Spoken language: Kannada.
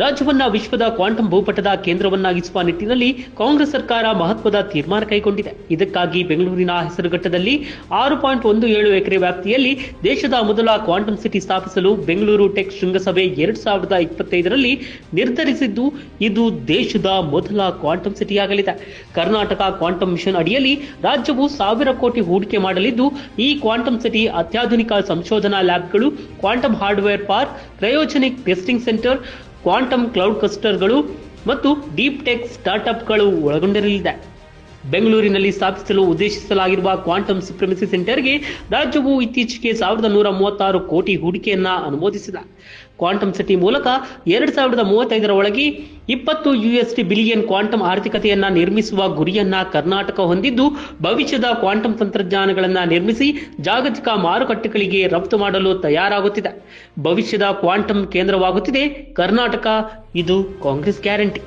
ರಾಜ್ಯವನ್ನ ವಿಶ್ವದ ಕ್ವಾಂಟಮ್ ಭೂಪಟದ ಕೇಂದ್ರವನ್ನಾಗಿಸುವ ನಿಟ್ಟಿನಲ್ಲಿ ಕಾಂಗ್ರೆಸ್ ಸರ್ಕಾರ ಮಹತ್ವದ ತೀರ್ಮಾನ ಕೈಗೊಂಡಿದೆ. ಇದಕ್ಕಾಗಿ ಬೆಂಗಳೂರಿನ ಹೆಸರುಘಟ್ಟದಲ್ಲಿ ಆರು ಪಾಯಿಂಟ್ ಒಂದು ಏಳು ಎಕರೆ ವ್ಯಾಪ್ತಿಯಲ್ಲಿ ದೇಶದ ಮೊದಲ ಕ್ವಾಂಟಮ್ ಸಿಟಿ ಸ್ಥಾಪಿಸಲು ಬೆಂಗಳೂರು ಟೆಕ್ ಶೃಂಗಸಭೆ ಎರಡು ಸಾವಿರದ ಇಪ್ಪತ್ತೈದರಲ್ಲಿ ನಿರ್ಧರಿಸಿದ್ದು, ಇದು ದೇಶದ ಮೊದಲ ಕ್ವಾಂಟಮ್ ಸಿಟಿಯಾಗಲಿದೆ. ಕರ್ನಾಟಕ ಕ್ವಾಂಟಮ್ ಮಿಷನ್ ಅಡಿಯಲ್ಲಿ ರಾಜ್ಯವು ಸಾವಿರ ಕೋಟಿ ಹೂಡಿಕೆ ಮಾಡಲಿದ್ದು, ಈ ಕ್ವಾಂಟಮ್ ಸಿಟಿ ಅತ್ಯಾಧುನಿಕ ಸಂಶೋಧನಾ ಲ್ಯಾಬ್ಗಳು, quantum hardware park cryogenic testing centre quantum cloud ಕಸ್ಟರ್ಗಳು ಮತ್ತು ಡೀಪ್ ಟೆಕ್ ಸ್ಟಾರ್ಟ್ಅಪ್ಗಳು ಒಳಗೊಂಡಿರಲಿದೆ. ಬೆಂಗಳೂರಿನಲ್ಲಿ ಸ್ಥಾಪಿಸಲು ಉದ್ದೇಶಿಸಲಾಗಿರುವ ಕ್ವಾಂಟಮ್ ಸುಪ್ರಮಿಸಿ ಸೆಂಟರ್ಗೆ ರಾಜ್ಯವು ಇತ್ತೀಚೆಗೆ ಸಾವಿರದ ನೂರ ಮೂವತ್ತಾರು ಕೋಟಿ ಹೂಡಿಕೆಯನ್ನ ಅನುಮೋದಿಸಿದೆ. ಕ್ವಾಂಟಮ್ ಸಿಟಿ ಮೂಲಕ ಎರಡು ಸಾವಿರದ ಮೂವತ್ತೈದರ ಒಳಗೆ ಇಪ್ಪತ್ತು ಯುಎಸ್ಟಿ ಬಿಲಿಯನ್ ಕ್ವಾಂಟಮ್ ಆರ್ಥಿಕತೆಯನ್ನ ನಿರ್ಮಿಸುವ ಗುರಿಯನ್ನ ಕರ್ನಾಟಕ ಹೊಂದಿದ್ದು, ಭವಿಷ್ಯದ ಕ್ವಾಂಟಮ್ ತಂತ್ರಜ್ಞಾನಗಳನ್ನ ನಿರ್ಮಿಸಿ ಜಾಗತಿಕ ಮಾರುಕಟ್ಟೆಗಳಿಗೆ ರಫ್ತು ಮಾಡಲು ತಯಾರಾಗುತ್ತಿದೆ. ಭವಿಷ್ಯದ ಕ್ವಾಂಟಮ್ ಕೇಂದ್ರವಾಗುತ್ತಿದೆ. ಕರ್ನಾಟಕ, ಇದು ಕಾಂಗ್ರೆಸ್ ಗ್ಯಾರಂಟಿ.